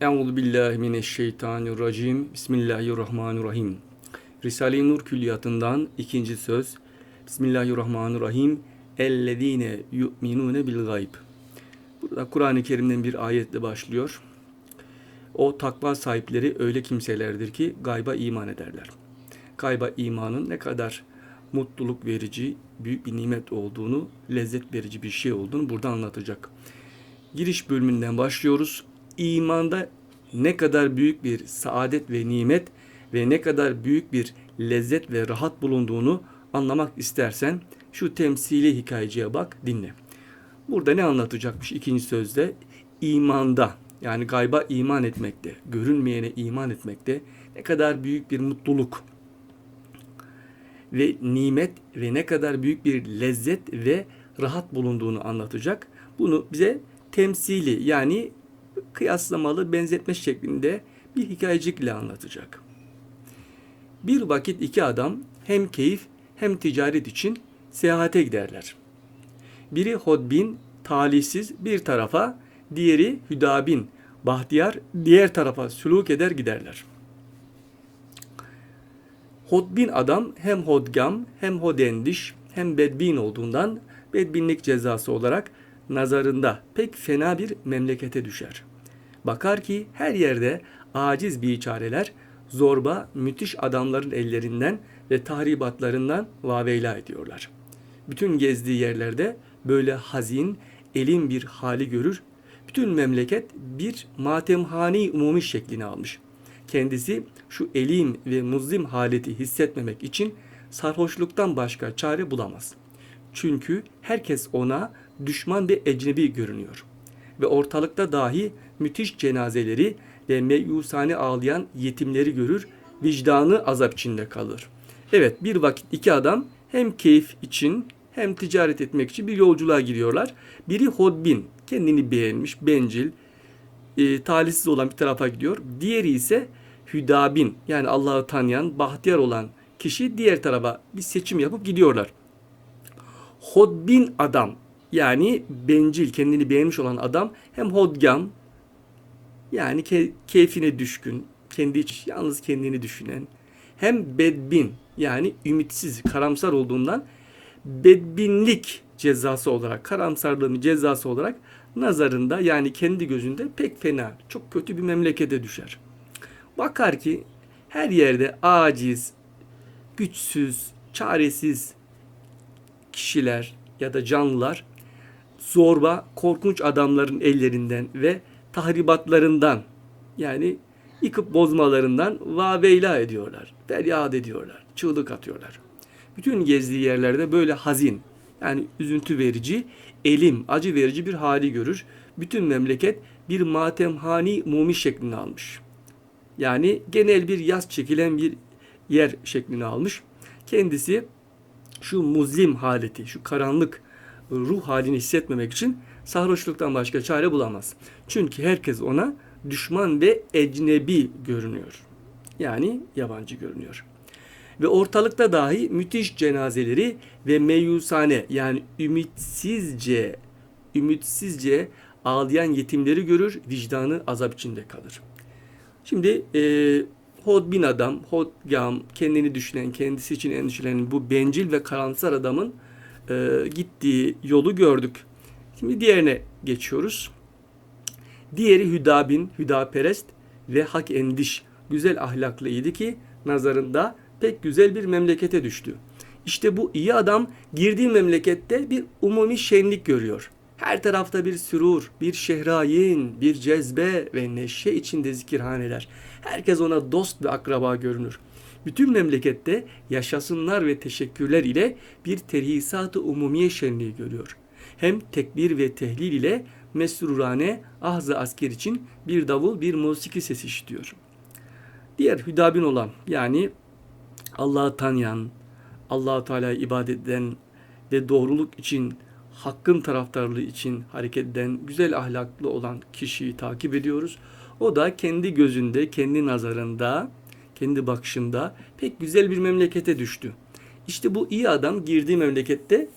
Euzu billahi mineşşeytanirracim. Bismillahirrahmanirrahim. Risale-i Nur külliyatından ikinci söz. Bismillahirrahmanirrahim. Ellezine yu'minune bil gayb. Burada Kur'an-ı Kerim'den bir ayetle başlıyor. O takva sahipleri öyle kimselerdir ki gayba iman ederler. Gayba imanın ne kadar mutluluk verici, büyük bir nimet olduğunu, lezzet verici bir şey olduğunu burada anlatacak. Giriş bölümünden başlıyoruz. İmanda ne kadar büyük bir saadet ve nimet ve ne kadar büyük bir lezzet ve rahat bulunduğunu anlamak istersen şu temsili hikayeciye bak dinle. Burada ne anlatacakmış ikinci sözde? İmanda yani gayba iman etmekte, görünmeyene iman etmekte ne kadar büyük bir mutluluk ve nimet ve ne kadar büyük bir lezzet ve rahat bulunduğunu anlatacak. Bunu bize temsili yani kıyaslamalı benzetme şeklinde bir hikayecikle anlatacak. Bir vakit iki adam hem keyif hem ticaret için seyahate giderler. Biri hodbin, talihsiz bir tarafa, diğeri hüdabin, bahtiyar diğer tarafa sülük eder giderler. Hodbin adam hem hodgam hem hodendiş hem bedbin olduğundan bedbinlik cezası olarak nazarında pek fena bir memlekete düşer. Bakar ki her yerde aciz biçareler zorba müthiş adamların ellerinden ve tahribatlarından vaveyla ediyorlar. Bütün gezdiği yerlerde böyle hazin, elin bir hali görür. Bütün memleket bir matemhani umumi şeklini almış. Kendisi şu elim ve muzlim haleti hissetmemek için sarhoşluktan başka çare bulamaz. Çünkü herkes ona düşman ve ecnebi görünüyor. Ve ortalıkta dahi müthiş cenazeleri ve meyusane ağlayan yetimleri görür, vicdanı azap içinde kalır. Evet bir vakit iki adam hem keyif için hem ticaret etmek için bir yolculuğa gidiyorlar. Biri hodbin, kendini beğenmiş, bencil, e, talihsiz olan bir tarafa gidiyor. Diğeri ise hüdabin yani Allah'ı tanıyan, bahtiyar olan kişi diğer tarafa bir seçim yapıp gidiyorlar. Hodbin adam yani bencil, kendini beğenmiş olan adam hem hodgam yani ke- keyfine düşkün, kendi iç, yalnız kendini düşünen hem bedbin yani ümitsiz, karamsar olduğundan bedbinlik cezası olarak, karamsarlığın cezası olarak nazarında yani kendi gözünde pek fena, çok kötü bir memlekete düşer. Bakar ki her yerde aciz, güçsüz, çaresiz kişiler ya da canlılar zorba, korkunç adamların ellerinden ve tahribatlarından yani yıkıp bozmalarından vaveyla ediyorlar. Feryat ediyorlar. Çığlık atıyorlar. Bütün gezdiği yerlerde böyle hazin yani üzüntü verici, elim, acı verici bir hali görür. Bütün memleket bir matemhani mumi şeklini almış. Yani genel bir yaz çekilen bir yer şeklini almış. Kendisi şu muzlim haleti, şu karanlık ruh halini hissetmemek için sarhoşluktan başka çare bulamaz. Çünkü herkes ona düşman ve ecnebi görünüyor. Yani yabancı görünüyor. Ve ortalıkta dahi müthiş cenazeleri ve meyusane yani ümitsizce ümitsizce ağlayan yetimleri görür, vicdanı azap içinde kalır. Şimdi e, hodbin adam, hodgam, kendini düşünen, kendisi için endişelenen bu bencil ve karamsar adamın e, gittiği yolu gördük. Şimdi diğerine geçiyoruz. Diğeri Hüdabin, Hüdaperest ve hak endiş, güzel ahlaklıydı ki nazarında pek güzel bir memlekete düştü. İşte bu iyi adam girdiği memlekette bir umumi şenlik görüyor. Her tarafta bir sürur, bir şehrayin, bir cezbe ve neşe içinde zikirhaneler. Herkes ona dost ve akraba görünür. Bütün memlekette yaşasınlar ve teşekkürler ile bir terhisat-ı umumiye şenliği görüyor. Hem tekbir ve tehlil ile mesrurane ahzı asker için bir davul bir musiki sesi işitiyor. Diğer hüdabin olan yani Allah'ı tanıyan, allah Teala'ya ibadet eden ve doğruluk için, hakkın taraftarlığı için hareket eden, güzel ahlaklı olan kişiyi takip ediyoruz. O da kendi gözünde, kendi nazarında, kendi bakışında pek güzel bir memlekete düştü. İşte bu iyi adam girdiği memlekette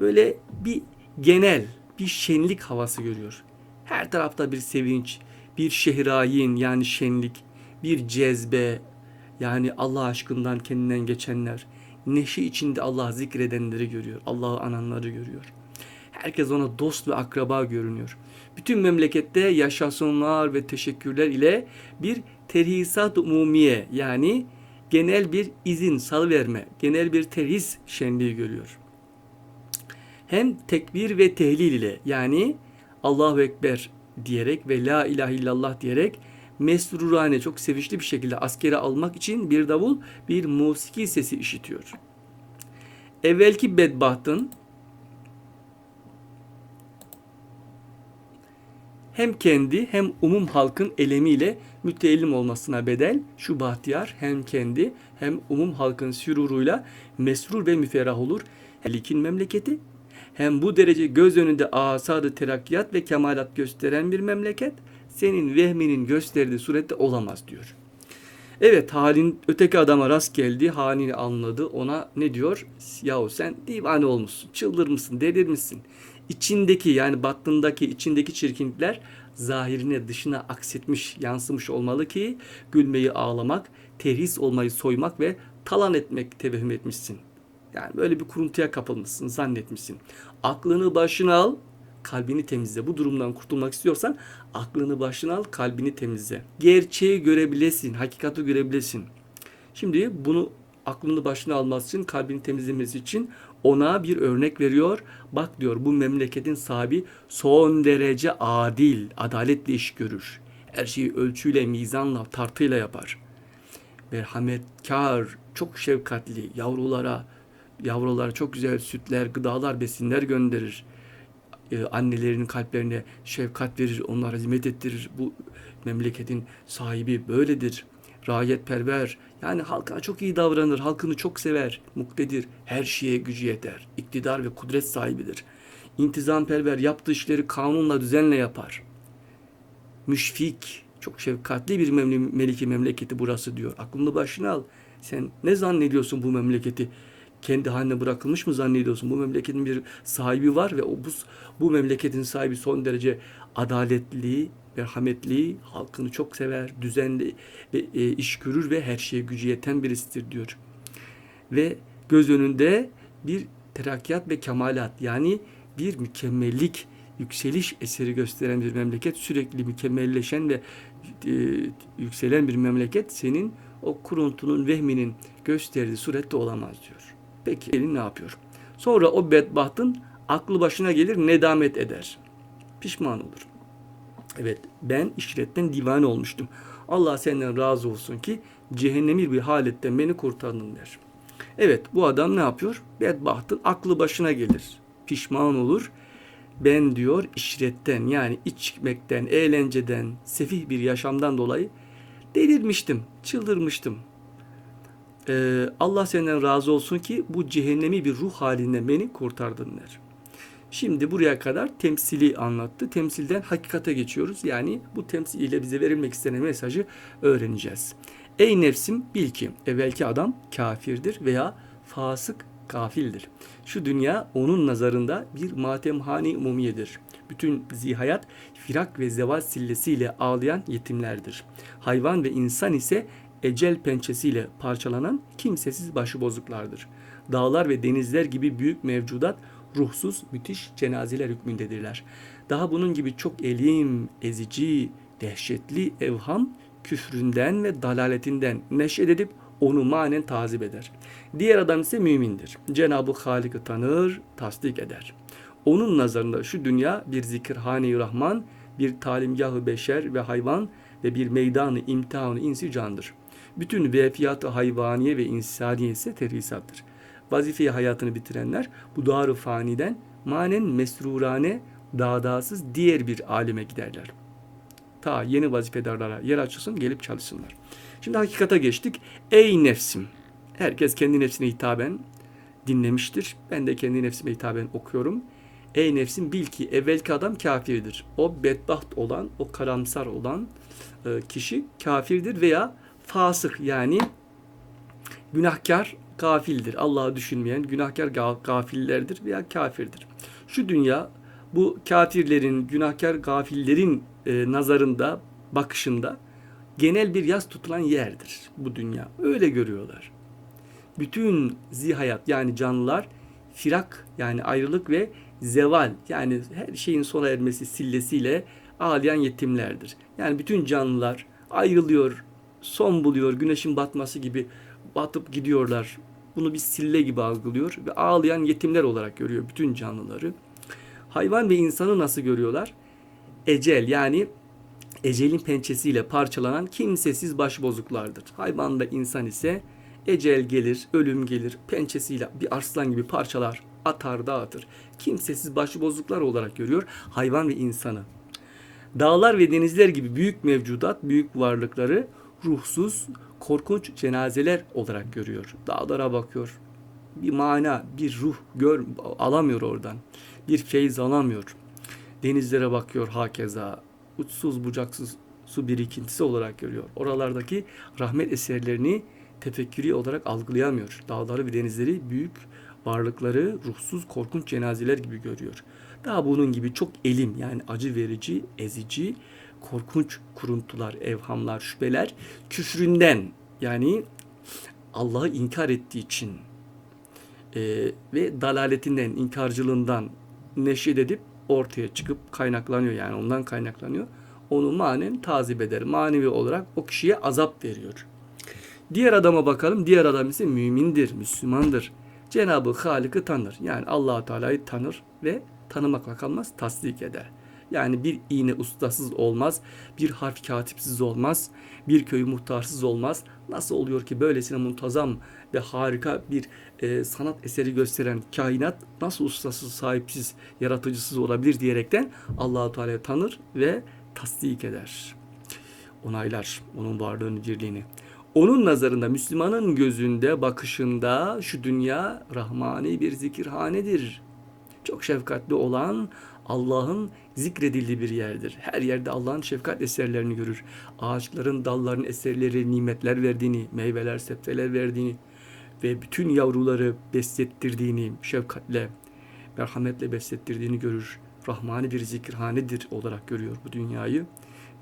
böyle bir genel bir şenlik havası görüyor. Her tarafta bir sevinç, bir şehrayin yani şenlik, bir cezbe yani Allah aşkından kendinden geçenler, neşe içinde Allah zikredenleri görüyor, Allah'ı ananları görüyor. Herkes ona dost ve akraba görünüyor. Bütün memlekette yaşasınlar ve teşekkürler ile bir terhisat umumiye yani genel bir izin salıverme, genel bir terhis şenliği görüyor. Hem tekbir ve tehlil ile yani Allahu Ekber diyerek ve La ilahe illallah diyerek mesrurane çok sevinçli bir şekilde askere almak için bir davul bir musiki sesi işitiyor. Evvelki bedbahtın hem kendi hem umum halkın elemiyle müteellim olmasına bedel şu bahtiyar hem kendi hem umum halkın süruruyla mesrur ve müferrah olur. Helikin memleketi hem bu derece göz önünde asadı terakkiyat ve kemalat gösteren bir memleket senin vehminin gösterdiği surette olamaz diyor. Evet halin öteki adama rast geldi. Halini anladı. Ona ne diyor? Yahu sen divane olmuşsun. Çıldırmışsın. Delirmişsin. İçindeki yani battındaki içindeki çirkinlikler zahirine dışına aksetmiş, yansımış olmalı ki gülmeyi ağlamak, terhis olmayı soymak ve talan etmek tevehüm etmişsin. Yani böyle bir kuruntuya kapılmışsın, zannetmişsin. Aklını başına al, kalbini temizle. Bu durumdan kurtulmak istiyorsan aklını başına al, kalbini temizle. Gerçeği görebilesin, hakikati görebilesin. Şimdi bunu aklını başına alması için, kalbini temizlemesi için ona bir örnek veriyor. Bak diyor bu memleketin sahibi son derece adil, adaletle iş görür. Her şeyi ölçüyle, mizanla, tartıyla yapar. Merhametkar, çok şefkatli, yavrulara, yavrulara çok güzel sütler, gıdalar, besinler gönderir. Ee, annelerinin kalplerine şefkat verir, onlara hizmet ettirir. Bu memleketin sahibi böyledir. Rayetperver, yani halka çok iyi davranır, halkını çok sever, muktedir, her şeye gücü yeter, iktidar ve kudret sahibidir. İntizamperver, yaptığı işleri kanunla, düzenle yapar. Müşfik, çok şefkatli bir memle- meliki memleketi burası diyor. Aklını başına al. Sen ne zannediyorsun bu memleketi? Kendi haline bırakılmış mı zannediyorsun? Bu memleketin bir sahibi var ve o bu, bu memleketin sahibi son derece adaletli, merhametli, halkını çok sever, düzenli ve e, iş görür ve her şeye gücü yeten birisidir diyor. Ve göz önünde bir terakkiyat ve kemalat yani bir mükemmellik, yükseliş eseri gösteren bir memleket, sürekli mükemmelleşen ve e, yükselen bir memleket senin o kuruntunun, vehminin gösterdiği surette olamaz diyor. Peki elin ne yapıyor? Sonra o bedbahtın aklı başına gelir, nedamet eder. Pişman olur. Evet ben işletten divane olmuştum. Allah senden razı olsun ki cehennemi bir haletten beni kurtardın der. Evet bu adam ne yapıyor? Bedbahtın aklı başına gelir. Pişman olur. Ben diyor işretten yani içmekten, eğlenceden, sefih bir yaşamdan dolayı delirmiştim, çıldırmıştım. Ee, Allah senden razı olsun ki bu cehennemi bir ruh halinden beni kurtardın der. Şimdi buraya kadar temsili anlattı. Temsilden hakikate geçiyoruz. Yani bu temsil ile bize verilmek istenen mesajı öğreneceğiz. Ey nefsim bil ki evvelki adam kafirdir veya fasık gafildir. Şu dünya onun nazarında bir matemhani umumiyedir. Bütün zihayat firak ve zeval sillesiyle ağlayan yetimlerdir. Hayvan ve insan ise ecel pençesiyle parçalanan kimsesiz başıbozuklardır. Dağlar ve denizler gibi büyük mevcudat ruhsuz müthiş cenazeler hükmündedirler. Daha bunun gibi çok elim, ezici, dehşetli evham küfründen ve dalaletinden neşet edip onu manen tazip eder. Diğer adam ise mümindir. Cenab-ı Halik'i tanır, tasdik eder. Onun nazarında şu dünya bir zikirhane-i Rahman, bir talimgahı beşer ve hayvan ve bir meydanı imtihanı insi candır. Bütün vefiyatı hayvaniye ve insaniye ise terhisattır vazifeyi hayatını bitirenler bu dar faniden manen mesrurane dağdasız diğer bir aleme giderler. Ta yeni vazifedarlara yer açılsın gelip çalışsınlar. Şimdi hakikata geçtik. Ey nefsim. Herkes kendi nefsine hitaben dinlemiştir. Ben de kendi nefsime hitaben okuyorum. Ey nefsim bil ki evvelki adam kafirdir. O bedbaht olan, o karamsar olan e, kişi kafirdir veya fasık yani günahkar gafildir. Allah'ı düşünmeyen günahkar gafillerdir veya kafirdir. Şu dünya bu kafirlerin, günahkar gafillerin e, nazarında bakışında genel bir yaz tutulan yerdir bu dünya. Öyle görüyorlar. Bütün zihayat yani canlılar firak yani ayrılık ve zeval yani her şeyin sona ermesi sillesiyle ağlayan yetimlerdir. Yani bütün canlılar ayrılıyor, son buluyor, güneşin batması gibi batıp gidiyorlar. Bunu bir sille gibi algılıyor ve ağlayan yetimler olarak görüyor bütün canlıları. Hayvan ve insanı nasıl görüyorlar? Ecel yani ecelin pençesiyle parçalanan kimsesiz başbozuklardır. Hayvan ve insan ise ecel gelir, ölüm gelir, pençesiyle bir arslan gibi parçalar, atar, dağıtır. Kimsesiz başbozuklar olarak görüyor hayvan ve insanı. Dağlar ve denizler gibi büyük mevcudat, büyük varlıkları ruhsuz, korkunç cenazeler olarak görüyor. Dağlara bakıyor. Bir mana, bir ruh gör alamıyor oradan. Bir feyiz alamıyor. Denizlere bakıyor hakeza. Uçsuz bucaksız su birikintisi olarak görüyor. Oralardaki rahmet eserlerini tefekkürü olarak algılayamıyor. Dağları ve denizleri büyük varlıkları ruhsuz korkunç cenazeler gibi görüyor. Daha bunun gibi çok elim yani acı verici, ezici, korkunç kuruntular, evhamlar, şüpheler küfründen yani Allah'ı inkar ettiği için e, ve dalaletinden, inkarcılığından neşet edip ortaya çıkıp kaynaklanıyor yani ondan kaynaklanıyor. Onu manen tazip eder. Manevi olarak o kişiye azap veriyor. Diğer adama bakalım. Diğer adam ise mümindir, Müslümandır. Cenab-ı Halık'ı tanır. Yani allah Teala'yı tanır ve tanımakla kalmaz, tasdik eder. Yani bir iğne ustasız olmaz, bir harf katipsiz olmaz, bir köy muhtarsız olmaz. Nasıl oluyor ki böylesine muntazam ve harika bir e, sanat eseri gösteren kainat nasıl ustasız, sahipsiz, yaratıcısız olabilir diyerekten Allahu Teala'yı tanır ve tasdik eder. Onaylar onun varlığını, birliğini. Onun nazarında Müslümanın gözünde, bakışında şu dünya rahmani bir zikirhanedir. Çok şefkatli olan Allah'ın zikredildiği bir yerdir. Her yerde Allah'ın şefkat eserlerini görür. Ağaçların, dalların eserleri, nimetler verdiğini, meyveler, sebzeler verdiğini ve bütün yavruları beslettirdiğini şefkatle, merhametle beslettirdiğini görür. Rahmani bir zikirhanedir olarak görüyor bu dünyayı.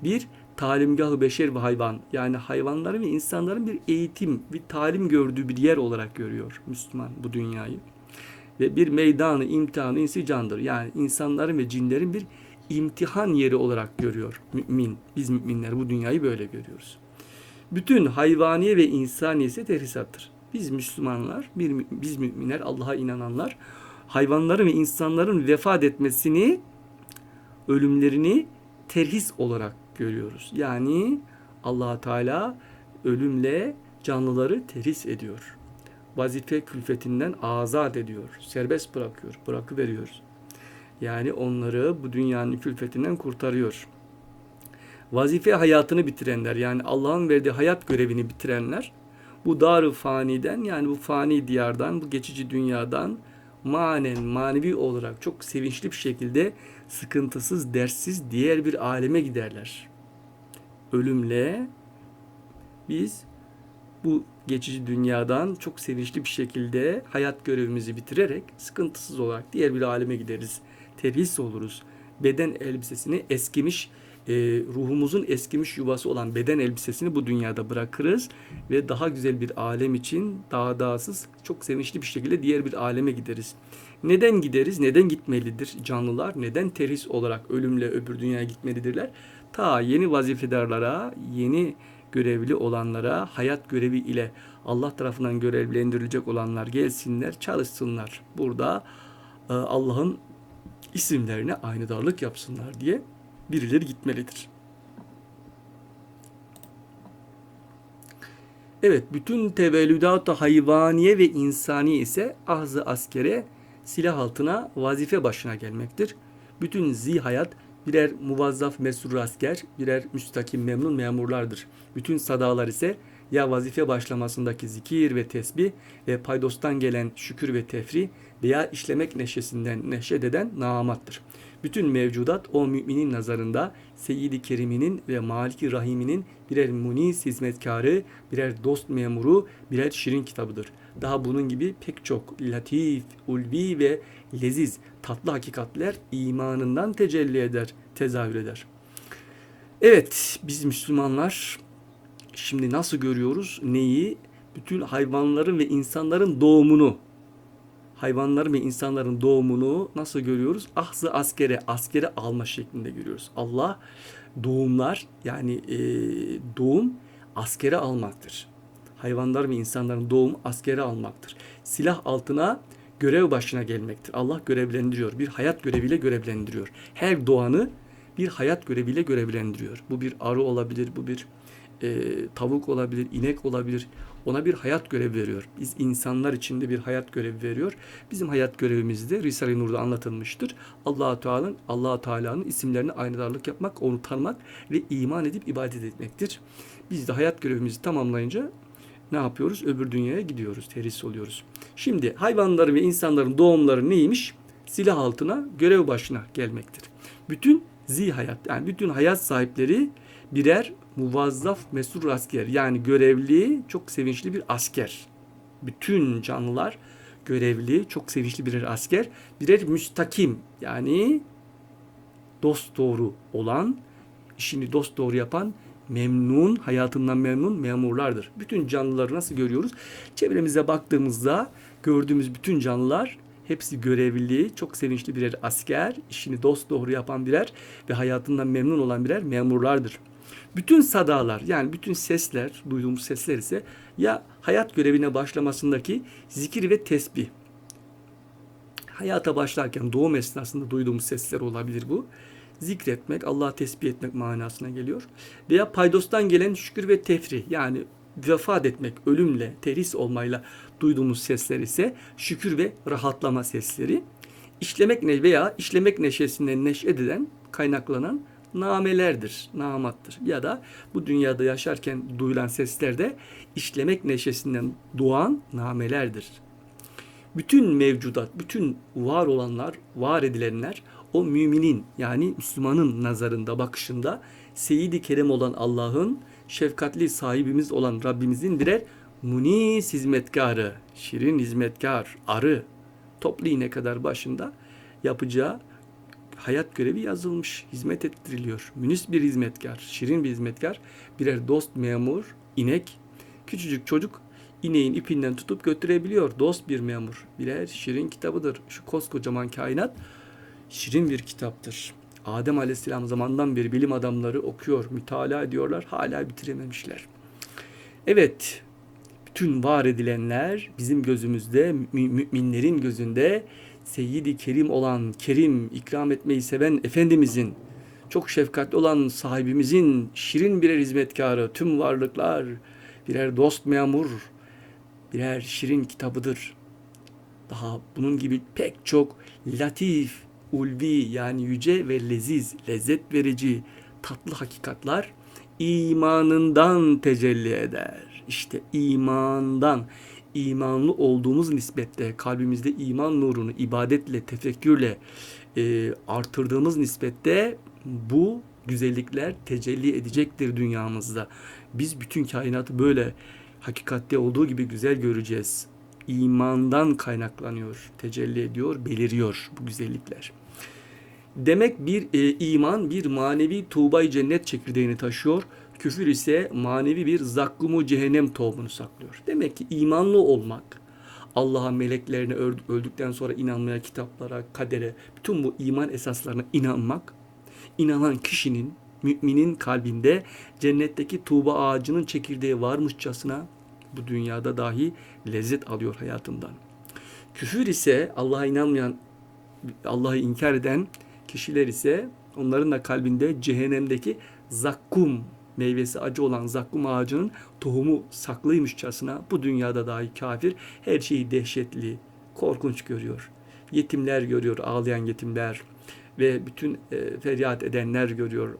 Bir, talimgahı beşer ve hayvan yani hayvanların ve insanların bir eğitim, bir talim gördüğü bir yer olarak görüyor Müslüman bu dünyayı. Ve bir meydanı, imtihanı, insicandır. Yani insanların ve cinlerin bir imtihan yeri olarak görüyor mümin. Biz müminler bu dünyayı böyle görüyoruz. Bütün hayvaniye ve insaniye ise tehrisattır. Biz Müslümanlar, bir, biz müminler, Allah'a inananlar hayvanların ve insanların vefat etmesini, ölümlerini terhis olarak görüyoruz. Yani allah Teala ölümle canlıları terhis ediyor. Vazife külfetinden azat ediyor. Serbest bırakıyor. Bırakıveriyor. Yani onları bu dünyanın külfetinden kurtarıyor. Vazife hayatını bitirenler yani Allah'ın verdiği hayat görevini bitirenler bu dar faniden yani bu fani diyardan bu geçici dünyadan manen manevi olarak çok sevinçli bir şekilde sıkıntısız, derssiz diğer bir aleme giderler. Ölümle biz bu geçici dünyadan çok sevinçli bir şekilde hayat görevimizi bitirerek sıkıntısız olarak diğer bir aleme gideriz. Terhis oluruz. Beden elbisesini eskimiş, e, ruhumuzun eskimiş yuvası olan beden elbisesini bu dünyada bırakırız ve daha güzel bir alem için daha dağsız çok sevinçli bir şekilde diğer bir aleme gideriz. Neden gideriz? Neden gitmelidir canlılar? Neden terhis olarak ölümle öbür dünyaya gitmelidirler? Ta yeni vazifedarlara, yeni görevli olanlara, hayat görevi ile Allah tarafından görevlendirilecek olanlar gelsinler, çalışsınlar. Burada e, Allah'ın isimlerine aynı darlık yapsınlar diye birileri gitmelidir. Evet, bütün tevellüdat hayvaniye ve insani ise ahzı askere silah altına vazife başına gelmektir. Bütün zihayat birer muvazzaf mesrur asker, birer müstakim memnun memurlardır. Bütün sadalar ise ya vazife başlamasındaki zikir ve tesbih ve paydostan gelen şükür ve tefri veya işlemek neşesinden neşet eden namattır. Bütün mevcudat o müminin nazarında Seyyid-i Kerim'inin ve Malik-i Rahim'inin birer munis hizmetkarı, birer dost memuru, birer şirin kitabıdır. Daha bunun gibi pek çok latif, ulvi ve leziz, tatlı hakikatler imanından tecelli eder, tezahür eder. Evet, biz Müslümanlar şimdi nasıl görüyoruz neyi? Bütün hayvanların ve insanların doğumunu, hayvanların ve insanların doğumunu nasıl görüyoruz? Ahzı askere, askere alma şeklinde görüyoruz. Allah doğumlar yani e, doğum askere almaktır. Hayvanlar ve insanların doğumu askere almaktır. Silah altına görev başına gelmektir. Allah görevlendiriyor. Bir hayat göreviyle görevlendiriyor. Her doğanı bir hayat göreviyle görevlendiriyor. Bu bir arı olabilir, bu bir e, tavuk olabilir, inek olabilir. Ona bir hayat görevi veriyor. Biz insanlar için de bir hayat görevi veriyor. Bizim hayat görevimiz de Risale-i Nur'da anlatılmıştır. Allah-u Teala'nın Allah Teala'nın isimlerine aynadarlık yapmak, onu tanımak ve iman edip ibadet etmektir. Biz de hayat görevimizi tamamlayınca ne yapıyoruz? Öbür dünyaya gidiyoruz, teris oluyoruz. Şimdi hayvanların ve insanların doğumları neymiş? Silah altına, görev başına gelmektir. Bütün zi hayat, yani bütün hayat sahipleri birer muvazzaf mesur asker yani görevli çok sevinçli bir asker. Bütün canlılar görevli çok sevinçli birer asker. Birer müstakim yani dost doğru olan işini dost doğru yapan memnun, hayatından memnun memurlardır. Bütün canlıları nasıl görüyoruz? Çevremize baktığımızda gördüğümüz bütün canlılar hepsi görevli, çok sevinçli birer asker, işini dost doğru yapan birer ve hayatından memnun olan birer memurlardır. Bütün sadalar yani bütün sesler, duyduğumuz sesler ise ya hayat görevine başlamasındaki zikir ve tesbih. Hayata başlarken doğum esnasında duyduğumuz sesler olabilir bu. Zikretmek, Allah'ı tesbih etmek manasına geliyor. Veya paydostan gelen şükür ve tefrih yani vefat etmek, ölümle, teris olmayla duyduğumuz sesler ise şükür ve rahatlama sesleri. İşlemek ne veya işlemek neşesinden neş'eden kaynaklanan namelerdir, namattır. Ya da bu dünyada yaşarken duyulan sesler de işlemek neşesinden doğan namelerdir. Bütün mevcudat, bütün var olanlar, var edilenler o müminin yani Müslümanın nazarında, bakışında Seyyid-i Kerem olan Allah'ın şefkatli sahibimiz olan Rabbimizin birer munis hizmetkarı, şirin hizmetkar, arı, toplu iğne kadar başında yapacağı hayat görevi yazılmış, hizmet ettiriliyor. Münis bir hizmetkar, şirin bir hizmetkar, birer dost memur, inek, küçücük çocuk ineğin ipinden tutup götürebiliyor. Dost bir memur, birer şirin kitabıdır. Şu koskocaman kainat şirin bir kitaptır. Adem Aleyhisselam zamandan beri bilim adamları okuyor, mütalaa ediyorlar, hala bitirememişler. Evet, bütün var edilenler bizim gözümüzde, müminlerin gözünde Seyyidi Kerim olan, Kerim, ikram etmeyi seven Efendimizin, çok şefkatli olan sahibimizin şirin birer hizmetkarı, tüm varlıklar birer dost memur, birer şirin kitabıdır. Daha bunun gibi pek çok latif, ulvi yani yüce ve leziz, lezzet verici tatlı hakikatlar imanından tecelli eder. İşte imandan imanlı olduğumuz nispette kalbimizde iman nurunu ibadetle, tefekkürle e, artırdığımız nispette bu güzellikler tecelli edecektir dünyamızda. Biz bütün kainatı böyle hakikatte olduğu gibi güzel göreceğiz. İmandan kaynaklanıyor, tecelli ediyor, beliriyor bu güzellikler. Demek bir e, iman bir manevi tuğbay cennet çekirdeğini taşıyor. Küfür ise manevi bir zakkumu cehennem tohumunu saklıyor. Demek ki imanlı olmak, Allah'a meleklerine öldükten sonra inanmaya, kitaplara, kadere, bütün bu iman esaslarına inanmak, inanan kişinin, müminin kalbinde cennetteki tuğba ağacının çekirdeği varmışçasına bu dünyada dahi lezzet alıyor hayatından. Küfür ise Allah'a inanmayan, Allah'ı inkar eden kişiler ise onların da kalbinde cehennemdeki zakkum meyvesi acı olan zakkum ağacının tohumu saklıymışçasına bu dünyada dahi kafir her şeyi dehşetli, korkunç görüyor. Yetimler görüyor, ağlayan yetimler ve bütün e, feryat edenler görüyor.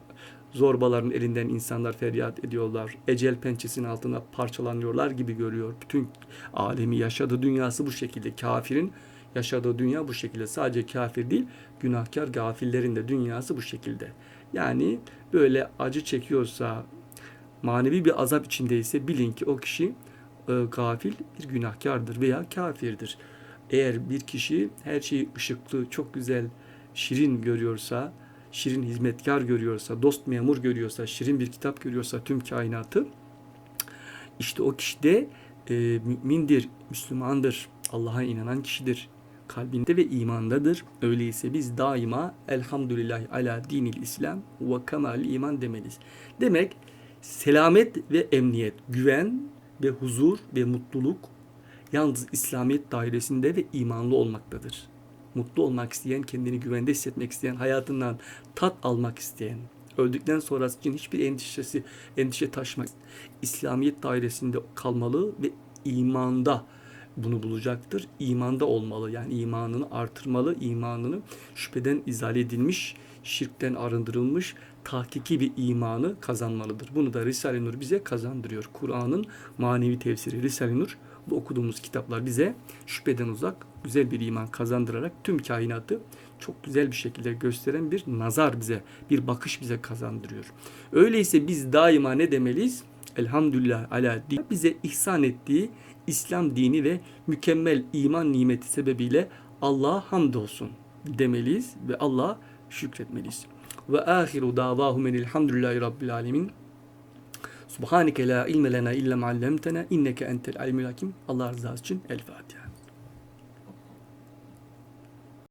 Zorbaların elinden insanlar feryat ediyorlar. Ecel pençesinin altına parçalanıyorlar gibi görüyor. Bütün alemi yaşadığı dünyası bu şekilde. Kafirin yaşadığı dünya bu şekilde. Sadece kafir değil, günahkar gafillerin de dünyası bu şekilde. Yani böyle acı çekiyorsa, manevi bir azap içindeyse bilin ki o kişi e, gafil bir günahkardır veya kafirdir. Eğer bir kişi her şeyi ışıklı, çok güzel, şirin görüyorsa, şirin hizmetkar görüyorsa, dost memur görüyorsa, şirin bir kitap görüyorsa tüm kainatı işte o kişi de e, mümindir, Müslümandır, Allah'a inanan kişidir. Kalbinde ve imandadır. Öyleyse biz daima elhamdülillahi ala dinil İslam ve kemal iman demeliyiz. Demek selamet ve emniyet, güven ve huzur ve mutluluk yalnız İslamiyet dairesinde ve imanlı olmaktadır. Mutlu olmak isteyen, kendini güvende hissetmek isteyen, hayatından tat almak isteyen, öldükten sonrası için hiçbir endişesi, endişe taşmak, İslamiyet dairesinde kalmalı ve imanda bunu bulacaktır. İmanda olmalı. Yani imanını artırmalı. imanını şüpheden izale edilmiş, şirkten arındırılmış, tahkiki bir imanı kazanmalıdır. Bunu da Risale-i Nur bize kazandırıyor. Kur'an'ın manevi tefsiri Risale-i Nur bu okuduğumuz kitaplar bize şüpheden uzak, güzel bir iman kazandırarak tüm kainatı çok güzel bir şekilde gösteren bir nazar bize, bir bakış bize kazandırıyor. Öyleyse biz daima ne demeliyiz? Elhamdülillah ala bize ihsan ettiği İslam dini ve mükemmel iman nimeti sebebiyle Allah'a hamdolsun demeliyiz ve Allah'a şükretmeliyiz. Ve ahiru davahum elhamdülillahi rabbil alemin. Subhaneke la ilme lena illa ma allamtena inneke entel alimul hakim. Allah rızası için El Fatiha.